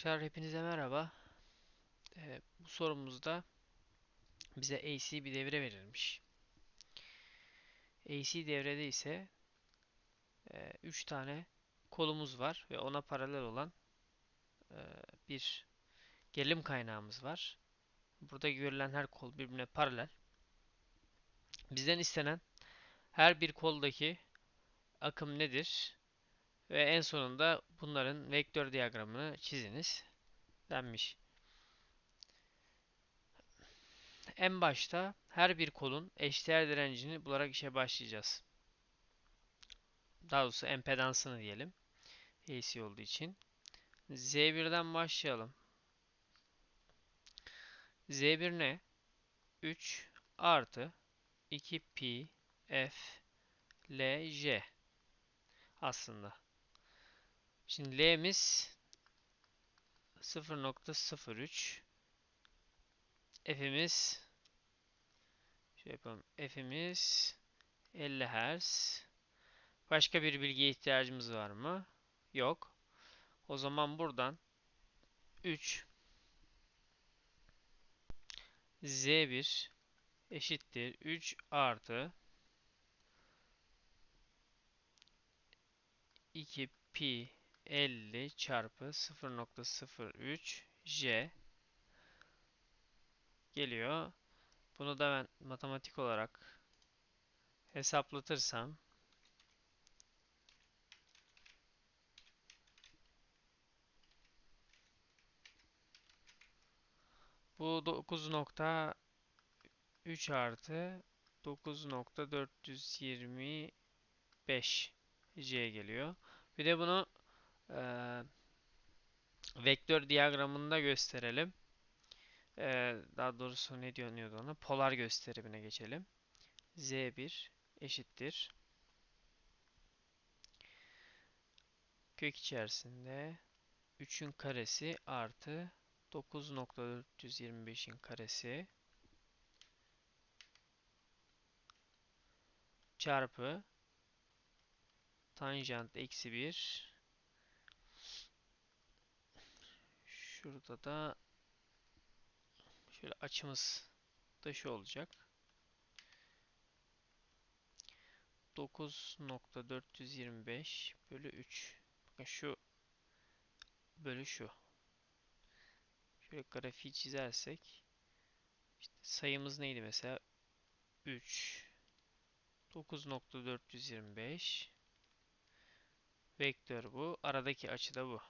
Arkadaşlar hepinize merhaba. Ee, bu sorumuzda bize AC bir devre verilmiş. AC devrede ise 3 tane kolumuz var ve ona paralel olan e, bir gerilim kaynağımız var. Burada görülen her kol birbirine paralel. Bizden istenen her bir koldaki akım nedir? Ve en sonunda bunların vektör diyagramını çiziniz denmiş. En başta her bir kolun eşdeğer direncini bularak işe başlayacağız. Daha doğrusu empedansını diyelim. AC olduğu için. Z1'den başlayalım. Z1 ne? 3 artı 2 pi f l j aslında. Şimdi L'miz 0.03 F'imiz şey yapalım. F'imiz 50 Hz. Başka bir bilgiye ihtiyacımız var mı? Yok. O zaman buradan 3 Z1 eşittir 3 artı 2 pi 50 çarpı 0.03 J geliyor. Bunu da ben matematik olarak hesaplatırsam bu 9.3 artı 9.425 J geliyor. Bir de bunu e, vektör diyagramında gösterelim. E, daha doğrusu ne diyordu ona? Polar gösterimine geçelim. Z1 eşittir. Kök içerisinde 3'ün karesi artı 9.425'in karesi çarpı tanjant eksi 1 şurada da şöyle açımız da olacak. 9.425 bölü 3 bakın şu bölü şu. Şöyle grafiği çizersek işte sayımız neydi mesela? 3 9.425 Vektör bu. Aradaki açı da bu.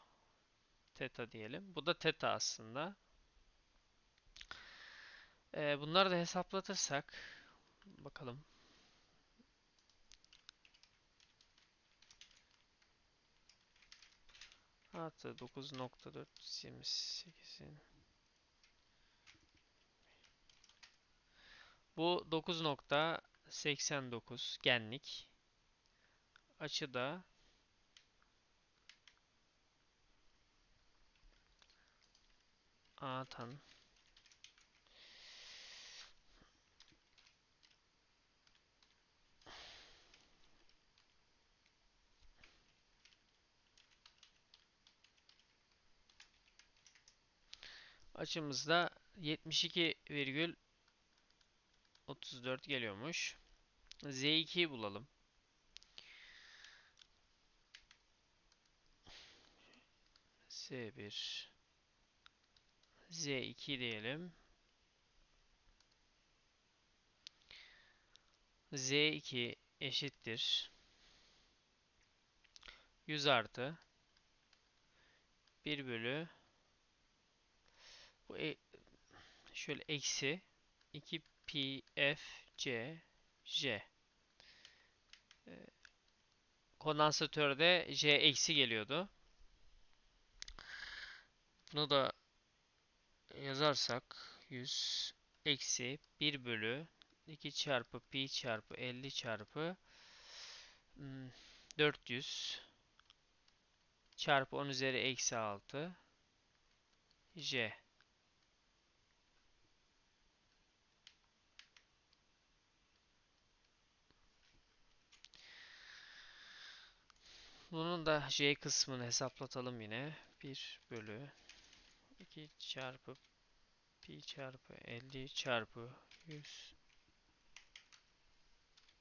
Teta diyelim. Bu da teta aslında. Ee, bunları da hesaplatırsak bakalım. Artı 9.428'in Bu 9.89 genlik. Açı da Atan Açımızda 72,34 geliyormuş. Z2'yi bulalım. Z1 Z2 diyelim. Z2 eşittir. 100 artı 1 bölü bu e, şöyle eksi 2 pi f c j e, kondansatörde j eksi geliyordu. Bunu da yazarsak 100 eksi 1 bölü 2 çarpı pi çarpı 50 çarpı 400 hmm, çarpı 10 üzeri eksi 6 j Bunun da j kısmını hesaplatalım yine. 1 bölü 2 çarpı pi çarpı 50 çarpı 100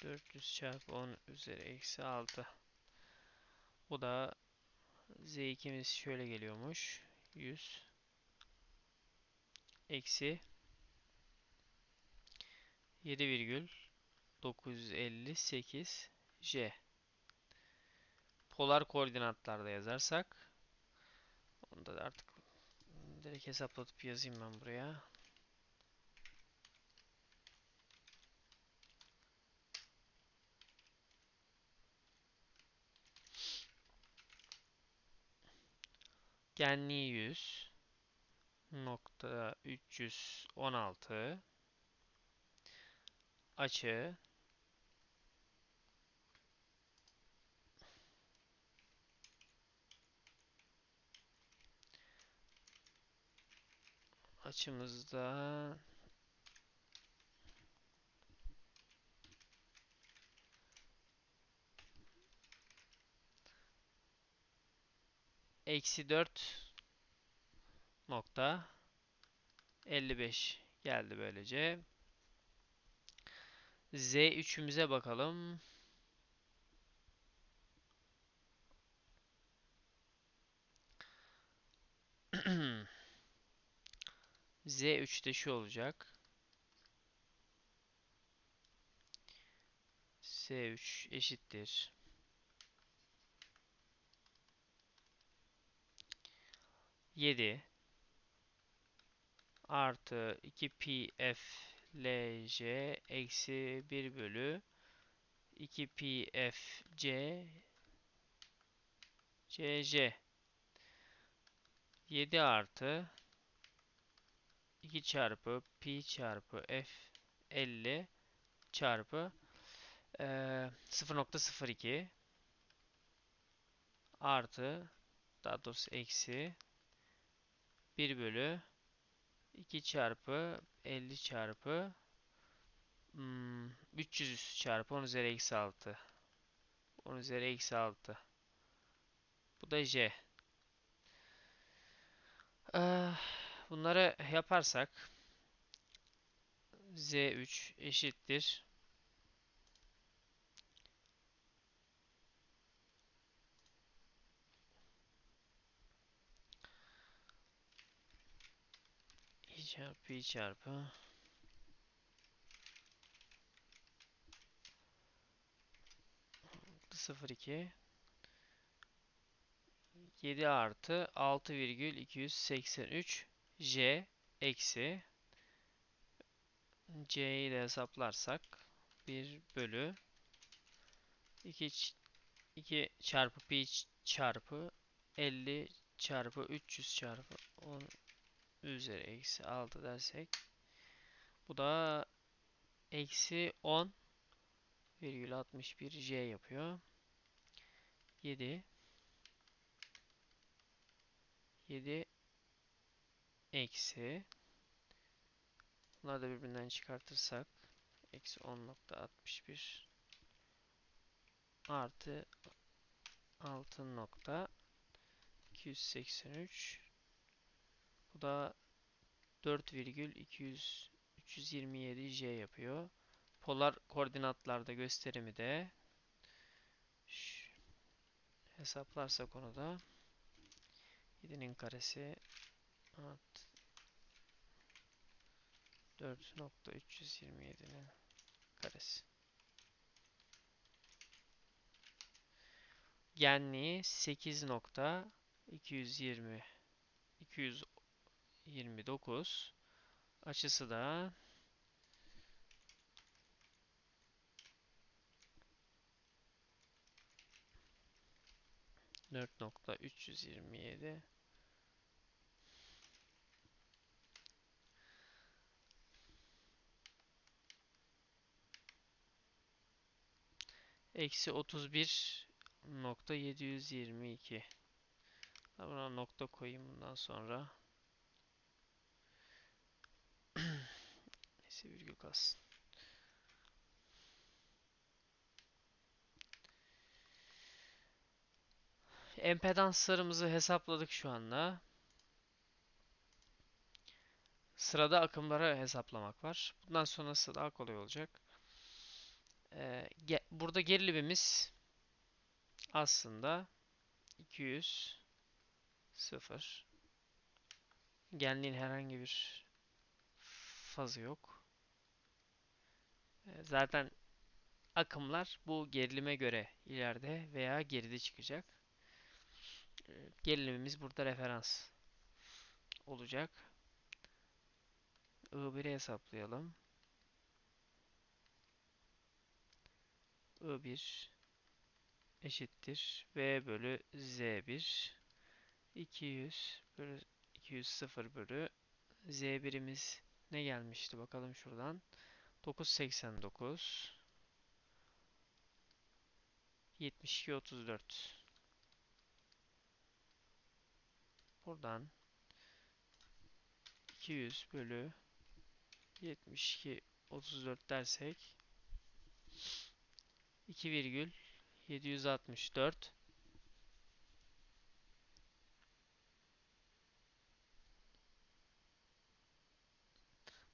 400 çarpı 10 üzeri eksi 6 bu da z2'miz şöyle geliyormuş. 100 eksi 7,958 j. Polar koordinatlarda yazarsak onu da artık direkt hesaplatıp yazayım ben buraya. Genliği 100 nokta 316 açı açımızda eksi 4 nokta 55 geldi böylece. Z3'ümüze bakalım. Z3'te şu olacak. S3 eşittir. Yedi artı 2 pi f l j eksi 1 bölü 2 pi f c c j 7 artı 2 çarpı pi çarpı f 50 çarpı e, 0.02 artı daha doğrusu eksi 1 bölü 2 çarpı 50 çarpı hmm, 300 çarpı 10 üzeri eksi 6 10 üzeri eksi 6 bu da j. Ee, bunları yaparsak z3 eşittir. İ çarpı i çarpı. 0,2 7 artı 6,283 J eksi C'yi de hesaplarsak 1 bölü 2, 2 çarpı pi çarpı 50 çarpı 300 çarpı 10 üzeri eksi 6 dersek bu da eksi 10 virgül 61 J yapıyor. 7 7 eksi bunları da birbirinden çıkartırsak eksi 10.61 artı 6.283 bu da 4,227 J yapıyor. Polar koordinatlarda gösterimi de hesaplarsak onu da 7'nin karesi artı 4.327'nin karesi. Genliği 8.220 229 açısı da 4.327 Eksi 31.722 Buna nokta koyayım bundan sonra. Neyse virgül kalsın. Empedanslarımızı hesapladık şu anda. Sırada akımları hesaplamak var. Bundan sonrası daha kolay olacak. Ee, ge- burada gerilimimiz aslında 200 0 Genliğin herhangi bir fazı yok. Ee, zaten akımlar bu gerilime göre ileride veya geride çıkacak. Ee, gerilimimiz burada referans olacak. I1'i hesaplayalım. I1 eşittir V bölü Z1 200 bölü 200 0 bölü Z1'imiz ne gelmişti bakalım şuradan? 989 72 34 buradan 200 bölü 72 34 dersek 2 virgül 764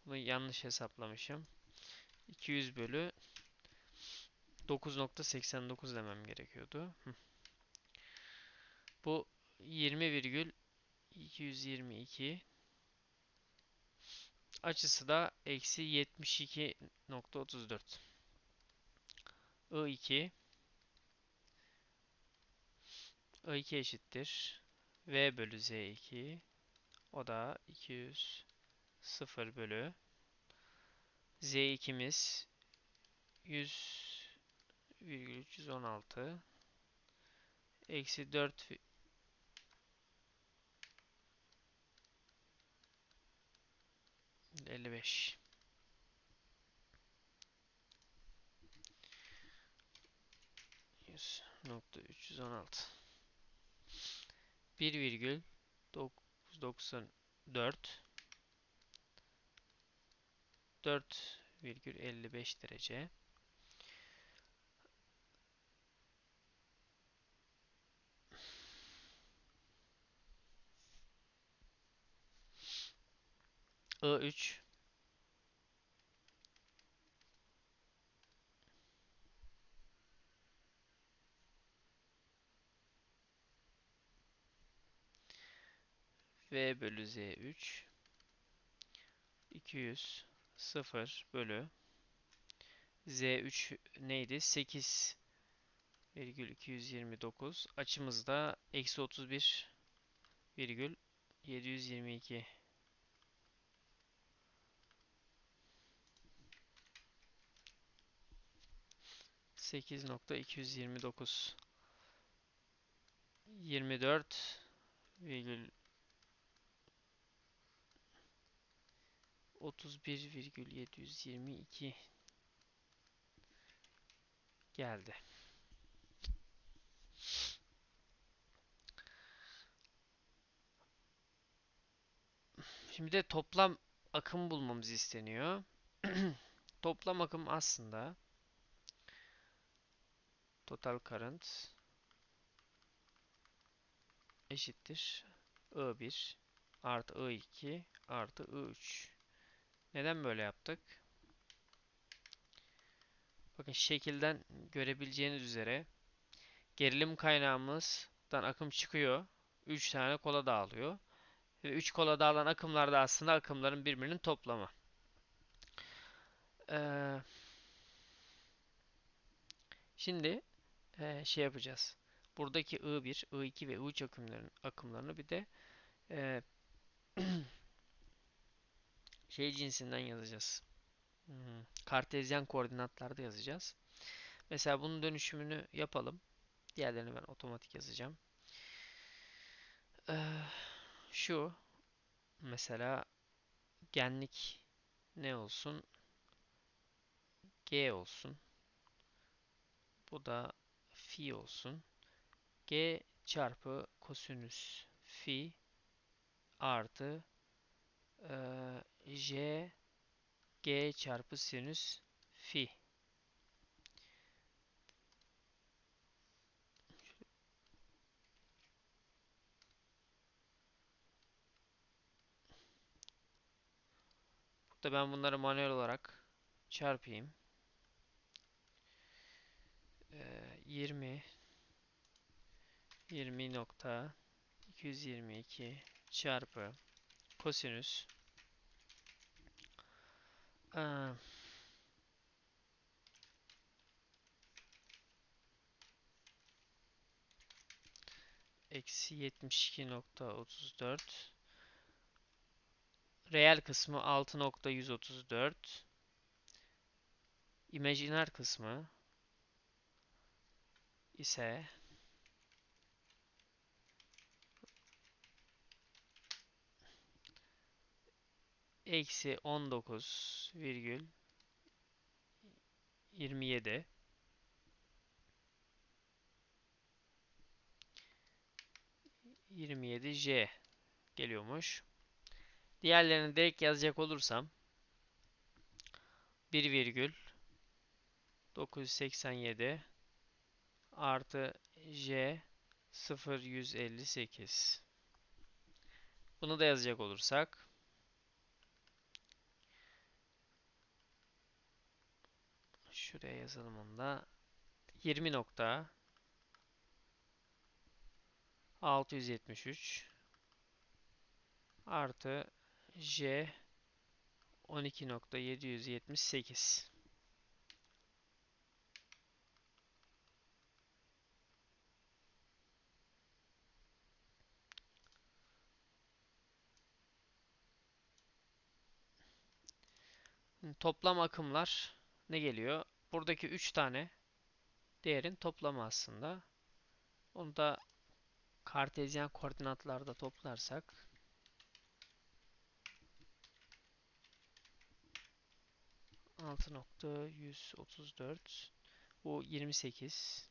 Bunu yanlış hesaplamışım. 200 bölü 9.89 demem gerekiyordu. Bu 20,222 açısı da eksi 72.34 I2 I2 eşittir. V bölü Z2 o da 200 0 bölü. Z2'miz 100,316 eksi 4 55 nokta 316 1 virgül 994 4,55 derece. I3 V bölü Z3 200 0 bölü. Z3 neydi? 8 virgül 229 açımızda eksi 31 virgül 722 8.229 24 virgül 31,722 geldi. Şimdi de toplam akım bulmamız isteniyor. toplam akım aslında total current eşittir I1 artı I2 artı I3 neden böyle yaptık? Bakın şekilden görebileceğiniz üzere gerilim kaynağımızdan akım çıkıyor. 3 tane kola dağılıyor. Ve 3 kola dağılan akımlar da aslında akımların birbirinin toplamı. Ee, şimdi e, şey yapacağız. Buradaki I1, I2 ve I3 akımların akımlarını bir de e, şey cinsinden yazacağız. Hmm, Kartezyen koordinatlarda yazacağız. Mesela bunun dönüşümünü yapalım. Diğerlerini ben otomatik yazacağım. Ee, şu mesela genlik ne olsun? G olsun. Bu da fi olsun. G çarpı kosinüs fi artı e, J G çarpı sinüs fi. da ben bunları manuel olarak çarpayım. Ee, 20 20 nokta 222 çarpı kosinüs Aa, eksi 72.34 reel kısmı 6.134 imajiner kısmı ise eksi 19 virgül 27 27 J geliyormuş. Diğerlerini direkt yazacak olursam 1 virgül 987 artı J 0158 bunu da yazacak olursak şuraya yazalım onu da 20 nokta 673 artı J 12.778 Toplam akımlar ne geliyor? Buradaki 3 tane değerin toplamı aslında. Onu da kartezyen koordinatlarda toplarsak. Altı nokta yüz otuz dört. Bu 28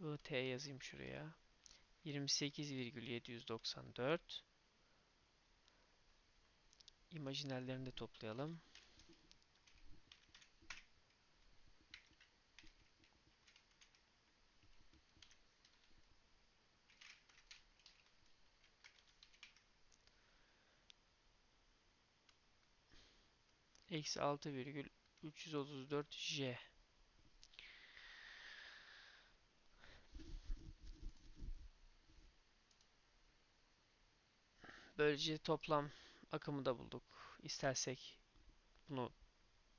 IT yazayım şuraya. 28,794 İmajinallerini de toplayalım. Eksi 6 virgül 334 J. Böylece toplam akımı da bulduk. İstersek bunu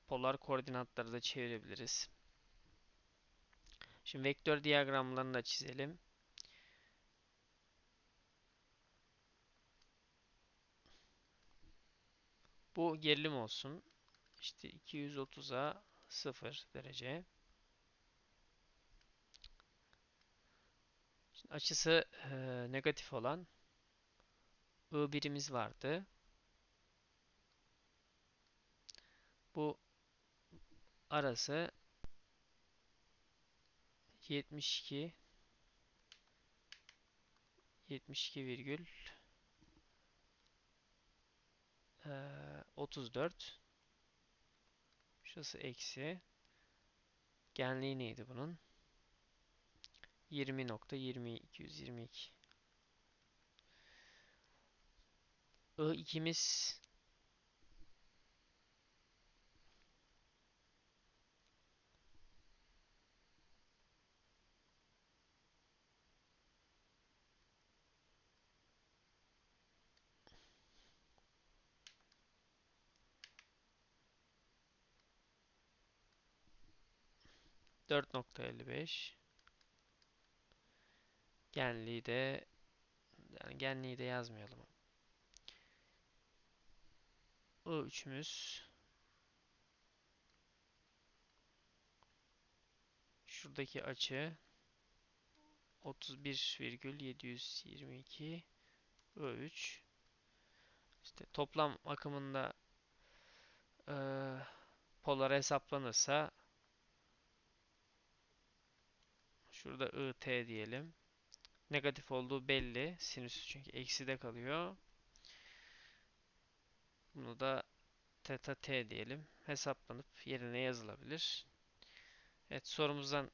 polar koordinatları da çevirebiliriz. Şimdi vektör diyagramlarını da çizelim. Bu gerilim olsun. İşte 230'a 0 derece. Şimdi açısı e, negatif olan I birimiz vardı. Bu arası 72 72 virgül 34 Şurası eksi. Genliği neydi bunun? 20.20222. I ikimiz 4.55 genliği de yani genliği de yazmayalım. I3'ümüz şuradaki açı 31,722 I3 işte toplam akımında e, polar hesaplanırsa şurada IT diyelim. Negatif olduğu belli. Sinüs çünkü ekside kalıyor. Bunu da theta t diyelim. Hesaplanıp yerine yazılabilir. Evet sorumuzdan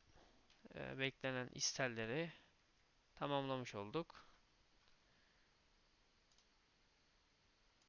e, beklenen isterleri tamamlamış olduk.